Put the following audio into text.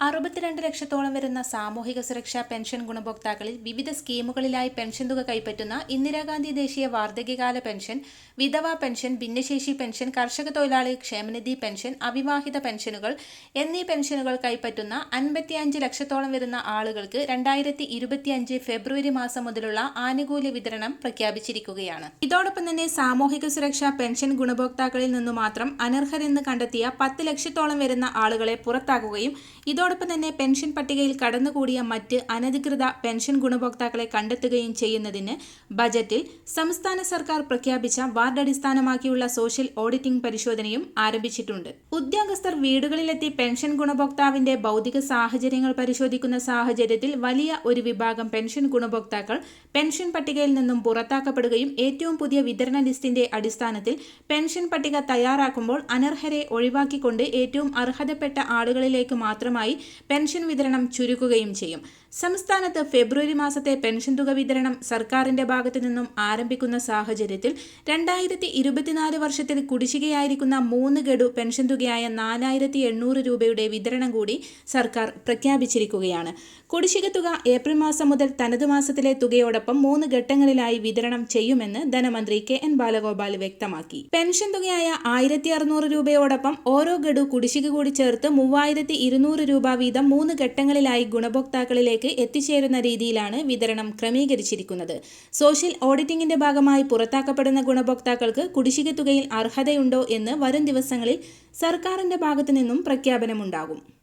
അറുപത്തിരണ്ട് ലക്ഷത്തോളം വരുന്ന സാമൂഹിക സുരക്ഷാ പെൻഷൻ ഗുണഭോക്താക്കളിൽ വിവിധ സ്കീമുകളിലായി പെൻഷൻ തുക കൈപ്പറ്റുന്ന ഇന്ദിരാഗാന്ധി ദേശീയ വാർദ്ധക്യകാല പെൻഷൻ വിധവാ പെൻഷൻ ഭിന്നശേഷി പെൻഷൻ കർഷക തൊഴിലാളി ക്ഷേമനിധി പെൻഷൻ അവിവാഹിത പെൻഷനുകൾ എന്നീ പെൻഷനുകൾ കൈപ്പറ്റുന്ന അൻപത്തിയഞ്ച് ലക്ഷത്തോളം വരുന്ന ആളുകൾക്ക് രണ്ടായിരത്തി ഇരുപത്തിയഞ്ച് ഫെബ്രുവരി മാസം മുതലുള്ള ആനുകൂല്യ വിതരണം പ്രഖ്യാപിച്ചിരിക്കുകയാണ്. ഇതോടൊപ്പം തന്നെ സാമൂഹിക സുരക്ഷാ പെൻഷൻ ഗുണഭോക്താക്കളിൽ നിന്നു മാത്രം അനർഹരെന്ന് കണ്ടെത്തിയ പത്ത് ലക്ഷത്തോളം വരുന്ന ആളുകളെ പുറത്താക്കുകയും ഇതോടൊപ്പം തന്നെ പെൻഷൻ പട്ടികയിൽ കടന്നുകൂടിയ മറ്റ് അനധികൃത പെൻഷൻ ഗുണഭോക്താക്കളെ കണ്ടെത്തുകയും ചെയ്യുന്നതിന് ബജറ്റിൽ സംസ്ഥാന സർക്കാർ പ്രഖ്യാപിച്ച വാർഡ് അടിസ്ഥാനമാക്കിയുള്ള സോഷ്യൽ ഓഡിറ്റിംഗ് പരിശോധനയും ആരംഭിച്ചിട്ടുണ്ട്. ഉദ്യോഗസ്ഥർ വീടുകളിലെത്തി പെൻഷൻ ഗുണഭോക്താവിന്റെ ഭൗതിക സാഹചര്യങ്ങൾ പരിശോധിക്കുന്ന സാഹചര്യത്തിൽ വലിയ ഒരു വിഭാഗം പെൻഷൻ ഗുണഭോക്താക്കൾ പെൻഷൻ പട്ടികയിൽ നിന്നും പുറത്താക്കപ്പെടുകയും ഏറ്റവും പുതിയ വിതരണ ലിസ്റ്റിന്റെ അടിസ്ഥാനത്തിൽ പെൻഷൻ പട്ടിക തയ്യാറാക്കുമ്പോൾ അനർഹരെ ഒഴിവാക്കിക്കൊണ്ട് ഏറ്റവും അർഹതപ്പെട്ട ആളുകളിലേക്ക് മാത്രമായി പെൻഷൻ വിതരണം ചുരുക്കുകയും ചെയ്യും. സംസ്ഥാനത്ത് ഫെബ്രുവരി മാസത്തെ പെൻഷൻ തുക വിതരണം സർക്കാരിന്റെ ഭാഗത്തു നിന്നും ആരംഭിക്കുന്ന സാഹചര്യത്തിൽ രണ്ടായിരത്തി ഇരുപത്തിനാല് വർഷത്തിൽ കുടിശ്ശികയായിരിക്കുന്ന മൂന്ന് ഗഡു പെൻഷൻ തുകയായ നാലായിരത്തി എണ്ണൂറ് രൂപയുടെ വിതരണം കൂടി സർക്കാർ പ്രഖ്യാപിച്ചിരിക്കുകയാണ്. കുടിശ്ശിക തുക ഏപ്രിൽ മാസം മുതൽ തനതു മാസത്തിലെ തുകയോടൊപ്പം മൂന്ന് ഘട്ടങ്ങളിലായി വിതരണം ചെയ്യുമെന്ന് ധനമന്ത്രി കെ എൻ ബാലഗോപാൽ വ്യക്തമാക്കി. പെൻഷൻ തുകയായ ആയിരത്തി അറുന്നൂറ് രൂപയോടൊപ്പം ഓരോ ഗഡു കുടിശ്ശിക കൂടി ചേർത്ത് മൂവായിരത്തി ഇരുന്നൂറ് രൂപ വീതം മൂന്ന് ഘട്ടങ്ങളിലായി ഗുണഭോക്താക്കളിലേക്ക് എത്തിച്ചേരുന്ന രീതിയിലാണ് വിതരണം ക്രമീകരിച്ചിരിക്കുന്നത്. സോഷ്യൽ ഓഡിറ്റിംഗിന്റെ ഭാഗമായി പുറത്താക്കപ്പെടുന്ന ഗുണഭോക്താക്കൾക്ക് കുടിശ്ശിക തുകയിൽ അർഹതയുണ്ടോ എന്ന് വരും ദിവസങ്ങളിൽ സർക്കാരിന്റെ ഭാഗത്തു നിന്നും പ്രഖ്യാപനമുണ്ടാകും.